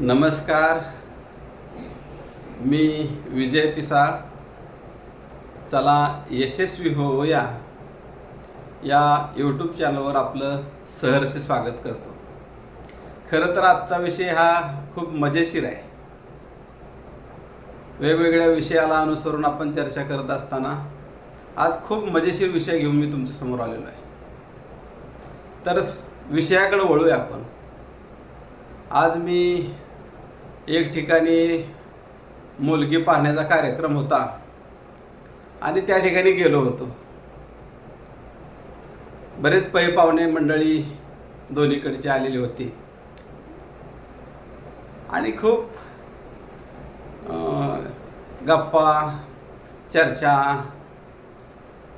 नमस्कार. मी विजय पिसाळ. चला यशस्वी होऊया. या यूट्यूब चॅनलवर आपलं सहर्ष स्वागत करतो. खरं तर आजचा विषय हा खूप मजेशीर आहे. वेगवेगळ्या विषयाला अनुसरून आपण चर्चा करत असताना आज खूप मजेशीर विषय घेऊन मी तुमच्यासमोर आलेलो आहे. तर विषयाकडे वळूया आपण. आज मी एक ठिकाणी मुलगी पाहण्याचा कार्यक्रम होता. आणि त्या ठिकाणी गेलो होतो. बरेच पै पाहुणे मंडळी दोन्हीकडची आलेली होती. आणि खूप गप्पा चर्चा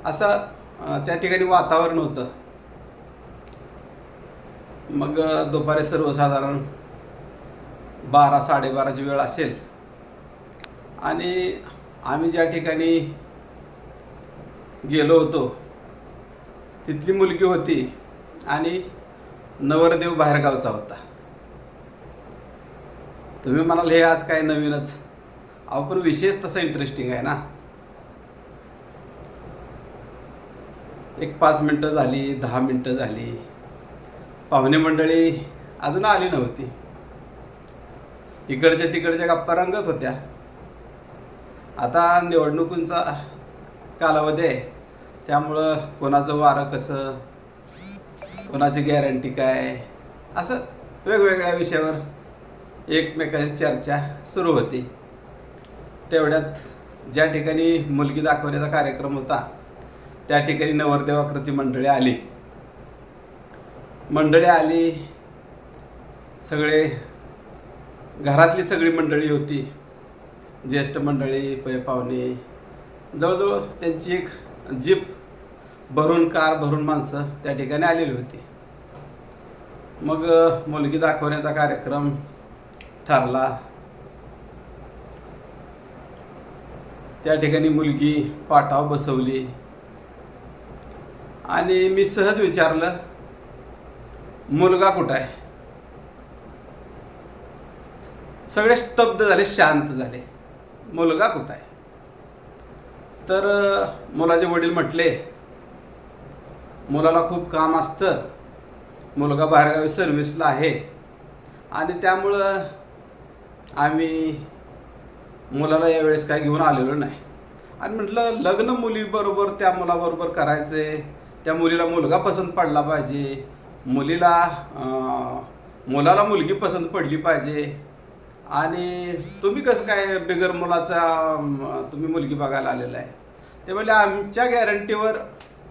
असं त्या ठिकाणी वातावरण होतं. मग दुपारी सर्वसाधारण बारा साडेबाराची वेळ असेल. आणि आम्ही ज्या ठिकाणी गेलो होतो तिथली मुलगी होती आणि नवरदेव बाहेरगावचा होता. तुम्ही म्हणाल हे आज काय नवीनच. अहो पण विशेष तसं इंटरेस्टिंग आहे ना. एक पाच मिनटं झाली दहा मिनटं झाली. पाहुणे मंडळी अजून आली नव्हती. इकडच्या तिकडच्या गप्पा रंगत होत्या. आता निवडणुकींचा कालावधी आहे. त्यामुळं कोणाचं वारं कसं कोणाची गॅरंटी काय असं वेगवेगळ्या विषयावर एकमेकाची चर्चा सुरू होती. तेवढ्यात ज्या ठिकाणी मुलगी दाखवण्याचा कार्यक्रम होता त्या ठिकाणी नवरदेवाकृती मंडळी आली. मंडळी आली सगळे घरातली सगळी मंडळी होती. ज्येष्ठ मंडळी पै पाहुणे. जवळजवळ त्यांची एक जीप भरून कार भरून माणसं त्या ठिकाणी आलेली होती. मग मुलगी दाखवण्याचा कार्यक्रम ठरला. त्या ठिकाणी मुलगी पाटाव बसवली. आणि मी सहज विचारलं मुलगा कुठं आहे? सगळे स्तब्ध झाले शांत झाले. मुलगा कुठं आहे? तर मुलाचे वडील म्हटले मुलाला खूप काम असतं. मुलगा बाहेरगावी सर्व्हिसला आहे. आणि त्यामुळं आम्ही मुलाला यावेळेस काय घेऊन आलेलो नाही. आणि म्हटलं लग्न मुलीबरोबर त्या मुलाबरोबर करायचे. त्या मुलीला मुलगा पसंत पडला पाहिजे. मुलीला मुलाला मुलगी पसंत पडली पाहिजे. आणि तुम्ही कसं काय बिगर मुलाचा तुम्ही मुलगी बघायला आलेला आहे? ते म्हणजे आमच्या गॅरंटीवर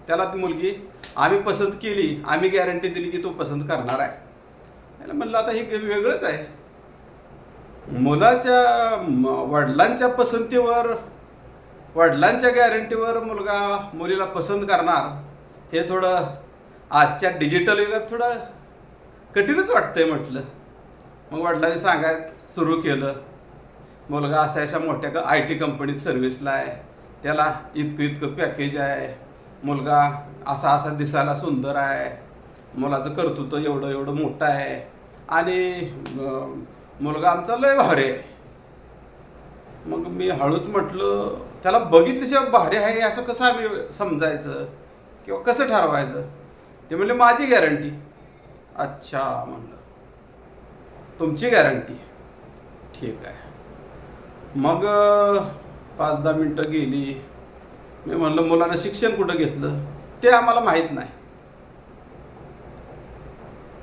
त्याला ती मुलगी आम्ही पसंत केली आम्ही गॅरंटी दिली की तो पसंत करणार आहे. त्याला म्हणलं आता हे वेगळंच आहे. मुलाच्या वडिलांच्या पसंतीवर वडिलांच्या गॅरंटीवर मुलगा मुलीला पसंत करणार हे थोडं आजच्या डिजिटल युगात थोडं कठीणच वाटतंय म्हटलं. मग वडिलांनी सांगाय सुरू केलं. मुलगा असा अशा मोठ्या आय टी कंपनीत सर्व्हिसला आहे. त्याला इतकं इतकं पॅकेज आहे. मुलगा असा असा दिसायला सुंदर आहे. मुलाचं कर्तृत्व एवढं एवढं मोठं आहे. आणि मुलगा आमचा लय भारी आहे. मग मी हळूच म्हटलं त्याला बघितल्याशिवाय भारी आहे असं कसं आम्ही समजायचं? किंवा कसं ठरवायचं? ते म्हणले माझी गॅरंटी अच्छा म्हणलं. तुमची गॅरंटी. ठीक आहे. मग पाच दहा मिनटं गेली. मी म्हणलं मुलानं शिक्षण कुठं घेतलं? ते आम्हाला माहीत नाही.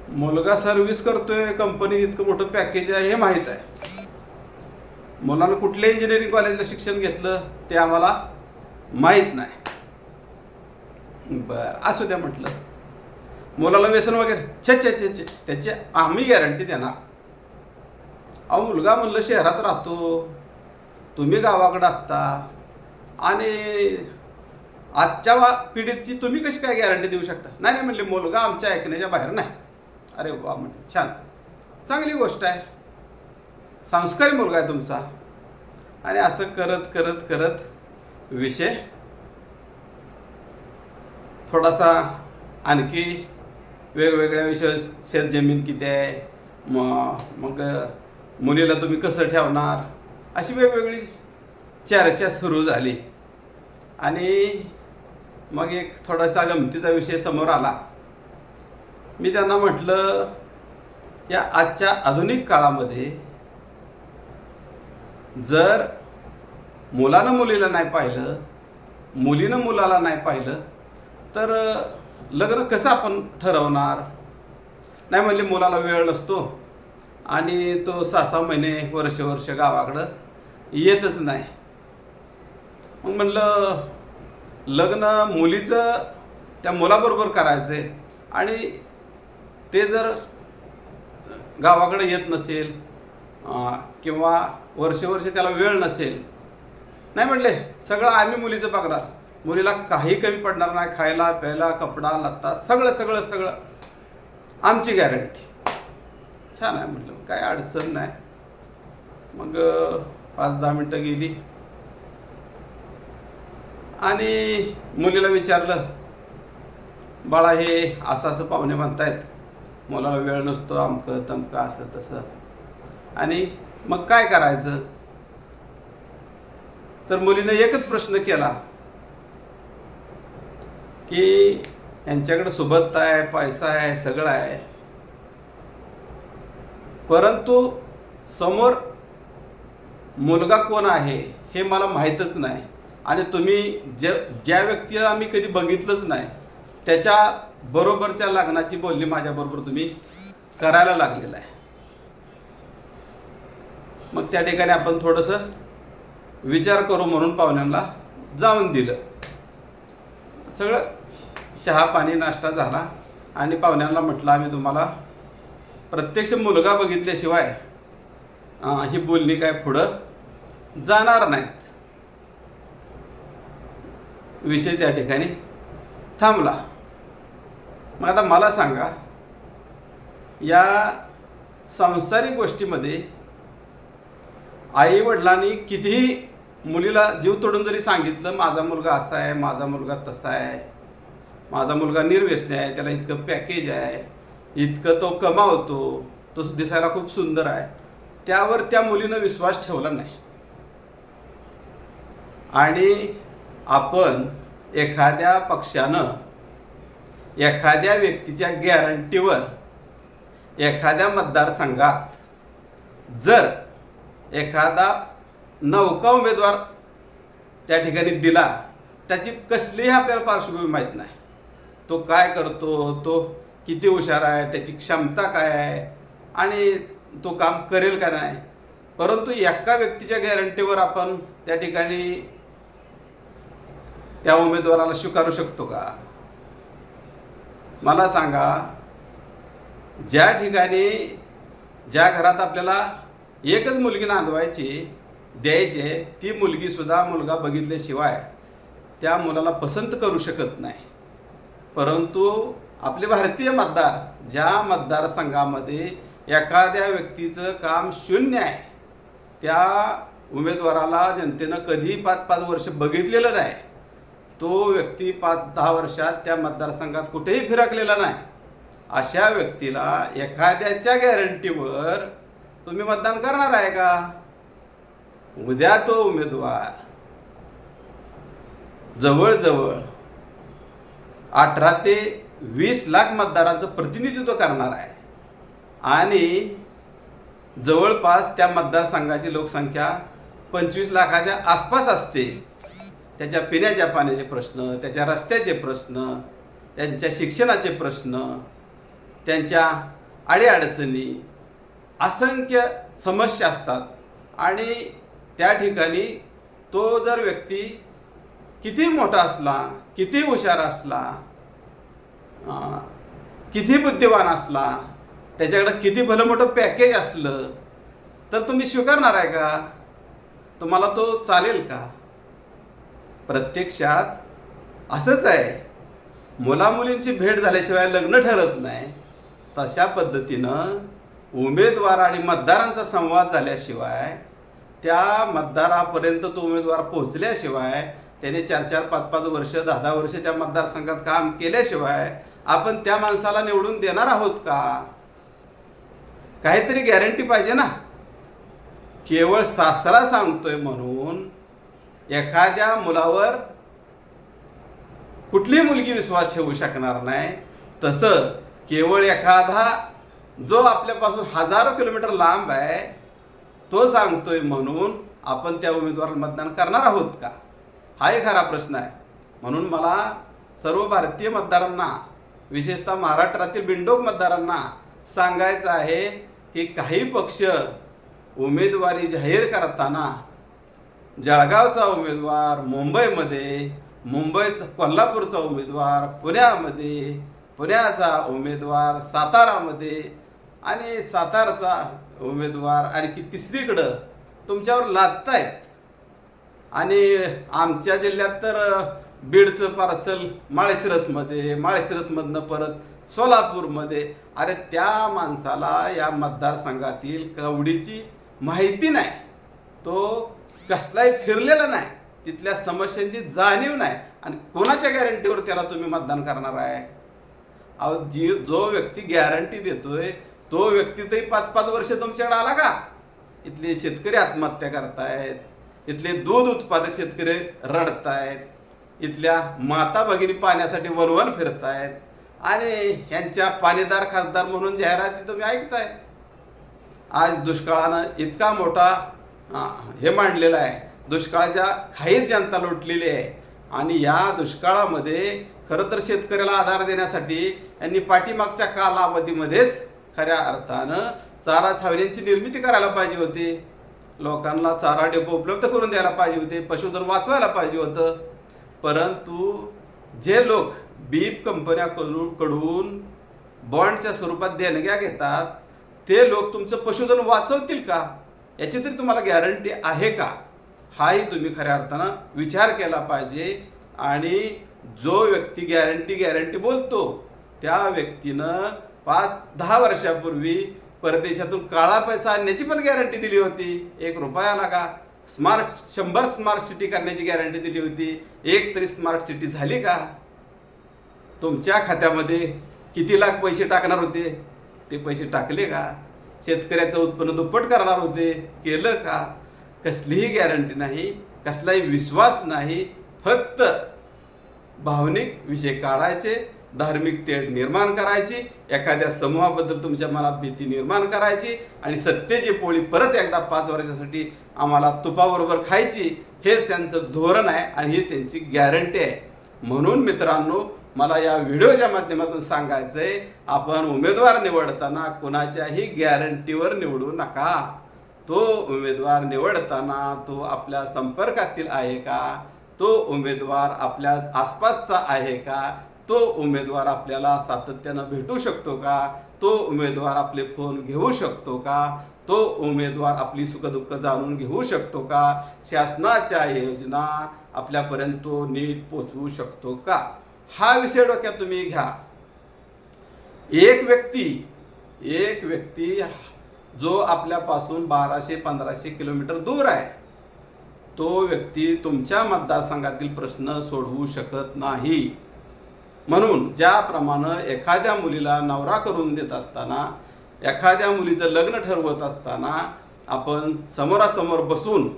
मुलगा सर्व्हिस करतोय कंपनीत इतकं मोठं पॅकेज आहे हे माहीत आहे. मुलानं कुठल्या इंजिनिअरिंग कॉलेजला शिक्षण घेतलं ते आम्हाला माहीत नाही. बरं असू द्या म्हटलं. मुलाला व्यसन वगैरे? छे छे छे छे. त्याची आम्ही गॅरंटी देणार. अहो मुलगा म्हणलं शहरात राहतो. तुम्ही गावाकडं असता. आणि आजच्या पिढीची तुम्ही कशी काय गॅरंटी देऊ शकता? नाही नाही म्हणले मुलगा आमच्या ऐकण्याच्या बाहेर नाही. अरे वा म्हण छान. चांगली गोष्ट आहे. संस्कारी मुलगा आहे तुमचा. आणि असं करत करत करत विषय थोडासा आणखी वेगवेगळ्या विषय शेतजमीन किती आहे मग मग मुलीला तुम्ही कसं ठेवणार? अशी वेगवेगळी चर्चा सुरू झाली. आणि मग एक थोडासा गमतीचा विषय समोर आला. मी त्यांना म्हटलं या आजच्या आधुनिक काळामध्ये जर मुलानं मुलीला नाही पाहिलं मुलीनं मुलाला नाही पाहिलं तर लग्न कसं आपण ठरवणार? नाही म्हणले मुलाला वेळ नसतो. आणि तो सहा सहा महिने वर्ष वर्ष गावाकडं येतच नाही. मग म्हणलं लग्न मुलीचं त्या मुलाबरोबर करायचं आहे आणि ते जर गावाकडे येत नसेल किंवा वर्ष वर्ष त्याला वेळ नसेल. नाही म्हणले सगळं आम्ही मुलीचं बघणार. मुलीला काही कमी पडणार नाही खायला प्यायला कपडा लत्ता सगळं सगळं सगळं. आमची गॅरंटी. छान आहे म्हटलं. काय अडचण नाही. मग पाच दहा मिनटं गेली. आणि मुलीला विचारलं बाळा हे असं असं पाहुणे म्हणतायत. मुलाला वेळ नसतो अमकं तमकं असं तसं. आणि मग काय करायचं? तर मुलीनं एकच प्रश्न केला की यांच्याकडे सुबत्ता आहे पैसा आहे सगळं आहे. परंतु समोर मुलगा कोण आहे हे मला माहीतच नाही. आणि तुम्ही जे ज्या व्यक्तीला मी कधी बघितलंच नाही त्याच्या बरोबरच्या लग्नाची बोलणी माझ्याबरोबर तुम्ही करायला लागलेलं आहे. मग त्या ठिकाणी आपण थोडंसं विचार करू म्हणून पाहुण्यांना जाऊन दिलं. सगळं चहा पाणी नाश्ता झाला आणि पाहुण्यांना म्हटलं आम्ही तुम्हाला प्रत्यक्ष मुलगा बघितल्याशिवाय ही बोलणी काय पुढं जाणार नाहीत. विषय त्या ठिकाणी थांबला. मग आता मला सांगा या सांसारिक गोष्टीमध्ये आई वडिलांनी कितीही मुलीला जीव तोडून जरी सांगितलं माझा मुलगा असा आहे माझा मुलगा तसा आहे माझा मुलगा निर्व्यसनी आहे त्याला इतकं पॅकेज आहे इतकं तो कमावतो तो दिसायला खूप सुंदर आहे. त्यावर त्या मुलीनं विश्वास ठेवला नाही. आणि आपण एखाद्या पक्षानं एखाद्या व्यक्तीच्या गॅरंटीवर एखाद्या मतदारसंघात जर एखादा नौका उमेदवार त्या ठिकाणी दिला त्याची कसलीही आपल्याला पार्श्वभूमी माहीत नाही. तो काय करतो तो किती हुशार आहे त्याची क्षमता काय आहे आणि तो काम करेल का नाही. परंतु एका व्यक्तीच्या गॅरंटीवर आपण त्या ठिकाणी त्या उमेदवाराला स्वीकारू शकतो का? मला सांगा ज्या ठिकाणी ज्या घरात आपल्याला एकच मुलगी नांदवायची द्यायची ती मुलगी सुद्धा मुलगा बघितल्याशिवाय त्या मुलाला पसंत करू शकत नाही. परंतु आपले भारतीय मतदार ज्या मतदारसंघामध्ये एखाद्या व्यक्तीचं काम शून्य आहे त्या उमेदवाराला जनतेनं कधी पाच पाच वर्ष बघितलेलं नाही. तो व्यक्ती पाच दहा वर्षात त्या मतदारसंघात कुठेही फिरकलेला नाही. अशा व्यक्तीला एखाद्याच्या गॅरंटीवर तुम्ही मतदान करणार आहे का? उद्या तो उमेदवार जवळजवळ अठरा ते वीस लाख मतदारांचं प्रतिनिधित्व करणार आहे. आणि जवळपास त्या मतदारसंघाची लोकसंख्या पंचवीस लाखाच्या आसपास असते. त्याच्या पिण्याच्या पाण्याचे प्रश्न त्याच्या रस्त्याचे प्रश्न त्यांच्या शिक्षणाचे प्रश्न त्यांच्या अडीअडचणी असंख्य समस्या असतात. आणि त्या ठिकाणी तो जर व्यक्ती किती मोठा असला किती हुशार असला किती बुद्धिवान असला त्याच्याकडं किती भलं मोठं पॅकेज असलं तर तुम्ही स्वीकारणार आहे का? तुम्हाला तो चालेल का? प्रत्यक्षात असंच आहे. मुलामुलींची भेट झाल्याशिवाय लग्न ठरत नाही. तशा पद्धतीनं उमेदवार आणि मतदारांचा संवाद झाल्याशिवाय त्या मतदारापर्यंत तो उमेदवार पोहोचल्याशिवाय त्याने चार चार पाच पाच वर्ष दहा दहा वर्ष त्या मतदारसंघात काम केल्याशिवाय आपण त्या माणसाला निवडून देणार आहोत का? काहीतरी गॅरंटी पाहिजे ना. केवळ सासरा सांगतोय म्हणून एखाद्या मुलावर कुठली मुलगी विश्वास ठेवू शकणार नाही. तसं केवळ एखादा जो आपल्यापासून हजारो किलोमीटर लांब आहे तो सांगतोय म्हणून आपण त्या उमेदवाराला मतदान करणार आहोत का? हा एक खरा प्रश्न आहे. म्हणून मला सर्व भारतीय मतदारांना विशेषतः महाराष्ट्रातील बिंडोक मतदारांना सांगायचं आहे की काही पक्ष उमेदवारी जाहीर करताना जळगावचा उमेदवार मुंबईमध्ये मुंबईत कोल्हापूरचा उमेदवार पुण्यामध्ये पुण्याचा उमेदवार सातारामध्ये आणि सातारचा उमेदवार आणखी तिसरीकडं तुमच्यावर लादतायत. आणि आमच्या जिल्ह्यात तर बीडचं पार्सल माळशिरसमध्ये माळशिरसमधनं परत सोलापूरमध्ये. अरे त्या माणसाला या मतदारसंघातील कवडीची माहिती नाही. तो कसलाही फिरलेला नाही. तिथल्या समस्यांची जाणीव नाही. आणि कोणाच्या गॅरंटीवर त्याला तुम्ही मतदान करणार आहे? अहो जी जो व्यक्ती गॅरंटी देतोय तो व्यक्ती तरी पाच पाच वर्ष तुमच्याकडे आला का? इथले शेतकरी आत्महत्या करतायत. इथले दूध उत्पादक शेतकरी रडतायत. इथल्या माता भगिनी पाण्यासाठी वनवन फिरतायत. आणि ह्यांच्या पाणीदार खासदार म्हणून जाहिराती तुम्ही ऐकताय. आज दुष्काळानं इतका मोठा हे मांडलेला आहे. दुष्काळाच्या खाईत जनता लुटलेली आहे. आणि या दुष्काळामध्ये खरं तर शेतकऱ्याला आधार देण्यासाठी यांनी पाठीमागच्या कालावधीमध्येच खऱ्या अर्थानं चारा छावण्यांची निर्मिती करायला पाहिजे होती. लोकांना चारा डेपो उपलब्ध करून द्यायला पाहिजे होते. पशुधन वाचवायला पाहिजे होतं. परंतु जे लोक बीप कंपन्याकडून कडून बॉन्डच्या स्वरूपात देणग्या घेतात ते लोक तुमचं पशुधन वाचवतील का? याची तरी तुम्हाला गॅरंटी आहे का? हाही तुम्ही खऱ्या अर्थानं विचार केला पाहिजे आणि जो व्यक्ती गॅरंटी गॅरंटी बोलतो त्या व्यक्तीनं पाच दहा वर्षापूर्वी परदेशातून काळा पैसा आणण्याची पण गॅरंटी दिली होती. एक रुपयाला का स्मार्ट शंभर स्मार्ट सिटी करण्याची गॅरंटी दिली होती. एक तरी स्मार्ट सिटी झाली का? तुमच्या खात्यामध्ये किती लाख पैसे टाकणार होते? ते पैसे टाकले का? शेतकऱ्याचं उत्पन्न दुप्पट करणार होते? केलं का? कसलीही गॅरंटी नाही कसलाही विश्वास नाही फक्त भावनिक विषय काढायचे धार्मिक तेढ निर्माण करायची एखाद्या समूहाबद्दल तुमच्या मनात भीती निर्माण करायची आणि सत्तेची पोळी परत एकदा पाच वर्षासाठी आम्हाला तुपाबरोबर खायची हेच त्यांचं धोरण आहे आणि ही त्यांची गॅरंटी आहे. म्हणून मित्रांनो मला या व्हिडिओच्या माध्यमातून सांगायचं आहे आपण उमेदवार निवडताना कुणाच्याही गॅरंटीवर निवडू नका. तो उमेदवार निवडताना तो आपल्या संपर्कातील आहे का? तो उमेदवार आपल्या आसपासचा आहे का? तो उमेदवार आपल्याला सातत्यानं भेटू शकतो का? तो उमेदवार आपले फोन घेऊ शकतो का? तो उमेदवार आपली सुखदुःख जाणून घेऊ शकतो का? शासनाच्या योजना आपल्यापर्यंत तो नीट पोचवू शकतो का? हा विषय डोक्यात तुम्ही घ्या. एक व्यक्ती एक व्यक्ती जो आपल्यापासून बाराशे पंधराशे किलोमीटर दूर आहे तो व्यक्ती तुमच्या मतदारसंघातील प्रश्न सोडवू शकत नाही. म्हणून ज्याप्रमाणे एखाद्या मुलीला नवरा करून देत असताना एखाद्या मुलीचं लग्न ठरवत असताना आपण समोरासमोर बसून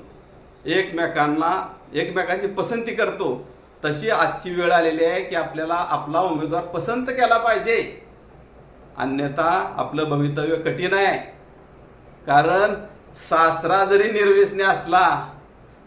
एकमेकांना एकमेकांची पसंती करतो. तशी आजची वेळ आलेली आहे की आपल्याला आपला उमेदवार पसंत केला पाहिजे. अन्यथा आपलं भवितव्य कठीण आहे. कारण सासरा जरी निर्व्यसनी असला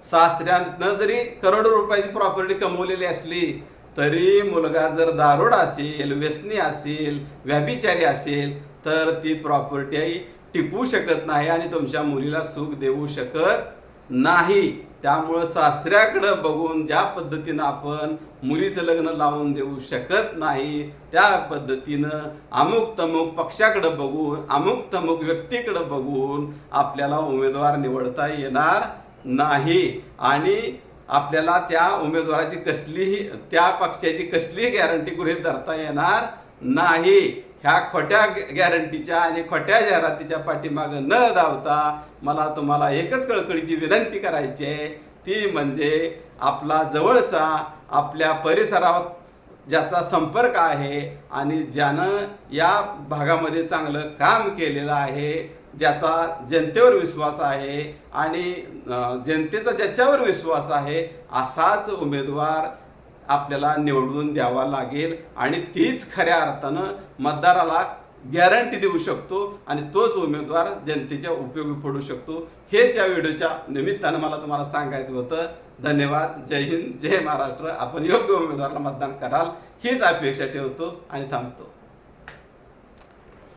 सासऱ्यानं जरी करोडो रुपयाची प्रॉपर्टी कमवलेली असली तरी मुलगा जर दारुड असेल व्यसनी असेल व्याभिचारी असेल तर ती प्रॉपर्टी टिकवू शकत नाही आणि तुमच्या मुलीला सुख देऊ शकत नाही. त्यामुळं सासऱ्याकडं बघून ज्या पद्धतीनं आपण मुलीचं लग्न लावून देऊ शकत नाही त्या पद्धतीनं अमुक तमुक पक्षाकडं बघून अमुक तमुक व्यक्तीकडं बघून आपल्याला उमेदवार निवडता येणार नाही. आणि आपल्याला त्या उमेदवाराची कसलीही त्या पक्षाची कसलीही गॅरंटी गृहीत धरता येणार नाही. ह्या खोट्या गॅरंटीच्या आणि खोट्या जाहिरातीच्या पाठीमागं न धावता मला तुम्हाला एकच कळकळीची विनंती करायची आहे. ती म्हणजे आपला जवळचा आपल्या परिसरात ज्याचा संपर्क आहे आणि ज्यानं या भागामध्ये चांगलं काम केलेलं आहे ज्याचा जनतेवर विश्वास आहे आणि जनतेचा ज्याच्यावर विश्वास आहे असाच उमेदवार आपल्याला निवडून द्यावा लागेल आणि तीच खऱ्या अर्थानं मतदाराला गॅरंटी देऊ शकतो आणि तोच उमेदवार जनतेच्या उपयोगी पडू शकतो. हेच या व्हिडिओच्या निमित्तानं मला तुम्हाला सांगायचं होतं. धन्यवाद. जय हिंद जय महाराष्ट्र. आपण योग्य उमेदवाराला मतदान कराल हीच अपेक्षा ठेवतो आणि थांबतो.